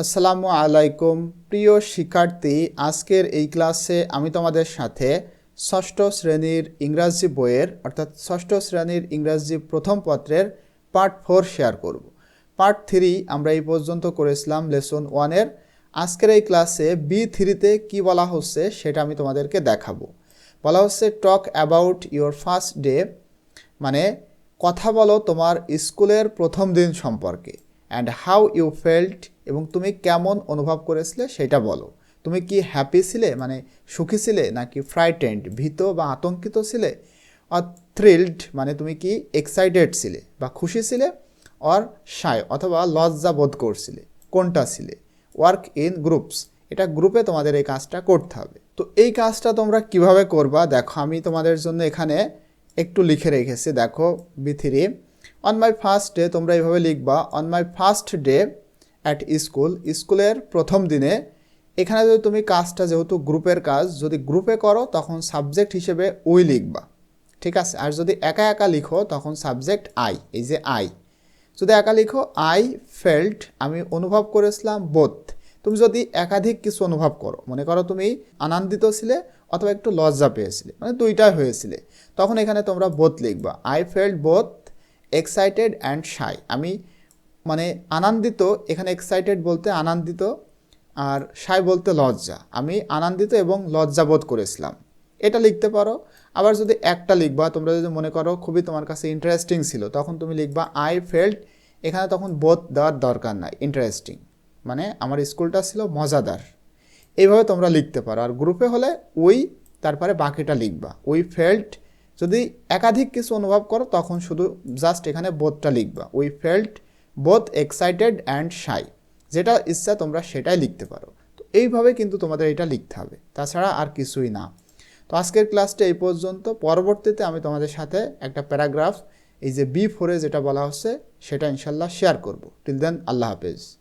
আসসালামু আলাইকুম। প্রিয় শিক্ষার্থী, আজকের এই ক্লাসে আমি তোমাদের সাথে ষষ্ঠ শ্রেণির ইংরাজি বইয়ের, অর্থাৎ ষষ্ঠ শ্রেণির ইংরাজি প্রথম পত্রের পার্ট ফোর শেয়ার করব। পার্ট থ্রি আমরা এই পর্যন্ত করেছিলাম লেসন ওয়ানের। আজকের এই ক্লাসে বি থ্রিতে কী বলা হচ্ছে সেটা আমি তোমাদেরকে দেখাবো। বলা হচ্ছে talk about your first day মানে কথা বলো তোমার স্কুলের প্রথম দিন সম্পর্কে অ্যান্ড হাউ ইউ ফেল্ট এবং তুমি কেমন অনুভব করেছিলে সেটা বলো। তুমি কি হ্যাপি ছিলে? মানে সুখী ছিলে? নাকি ফ্রাইটেন্ড ভীত বা আতঙ্কিত ছিলে? অর থ্রিল্ড মানে তুমি কি এক্সাইটেড ছিলে বা খুশি ছিলে? অর সায় অথবা লজ্জা বোধ করছিলে? কোনটা ছিলে? ওয়ার্ক ইন গ্রুপস এটা গ্রুপে তোমাদের এই কাজটা করতে হবে। তো এই কাজটা তোমরা কীভাবে করবা? দেখো, আমি তোমাদের জন্য এখানে একটু লিখে রেখেছি। দেখো বিথিরি অন মাই ফার্স্ট ডে তোমরা এইভাবে লিখবা on my first day at school স্কুলের প্রথম দিনে এখানে যদি তুমি কাজটা যেহেতু গ্রুপের কাজ, যদি গ্রুপে করো তখন সাবজেক্ট হিসেবে উই লিখবা, ঠিক আছে? আর যদি একা একা লিখো তখন সাবজেক্ট আই এই যে আই যদি একা লিখো আই ফেল্ট আমি অনুভব করেছিলাম বোধ তুমি যদি একাধিক কিছু অনুভব করো, মনে করো তুমি আনন্দিত ছিলে অথবা একটু লজ্জা পেয়েছিলে মানে দুইটাই হয়েছিলে, তখন এখানে তোমরা বোধ লিখবা। I felt both excited and shy আমি মানে আনন্দিত, এখানে এক্সাইটেড বলতে আনন্দিত আর শাই বলতে লজ্জা। আমি আনন্দিত এবং লজ্জা বোধ করেছিলাম। এটা লিখতে পারো। আবার যদি একটা লিখবা, তোমরা যদি মনে করো খুবই তোমার কাছে ইন্টারেস্টিং ছিল, তখন তুমি লিখবা আই ফেল্ট এখানে তখন বোধ দেওয়ার দরকার নাই ইন্টারেস্টিং মানে আমার স্কুলটা ছিল মজাদার। এইভাবে তোমরা লিখতে পারো। আর গ্রুপে হলে ওই, তারপরে বাকিটা লিখবা। উই ফেল্ট যদি একাধিক কিছু অনুভব করো, তখন শুধু জাস্ট এখানে বোধটা লিখবা। We felt both excited and shy যেটা ইচ্ছা তোমরা সেটাই লিখতে পারো। তো এইভাবে কিন্তু তোমাদের এটা লিখতে হবে। তাছাড়া আর কিছুই না। তো আজকের ক্লাসটা এই পর্যন্ত। পরবর্তীতে আমি তোমাদের সাথে একটা প্যারাগ্রাফ, এই যে বি ফোরে যেটা বলা হচ্ছে, সেটা ইনশাল্লাহ শেয়ার করব। টিল দেন আল্লাহ হাফেজ।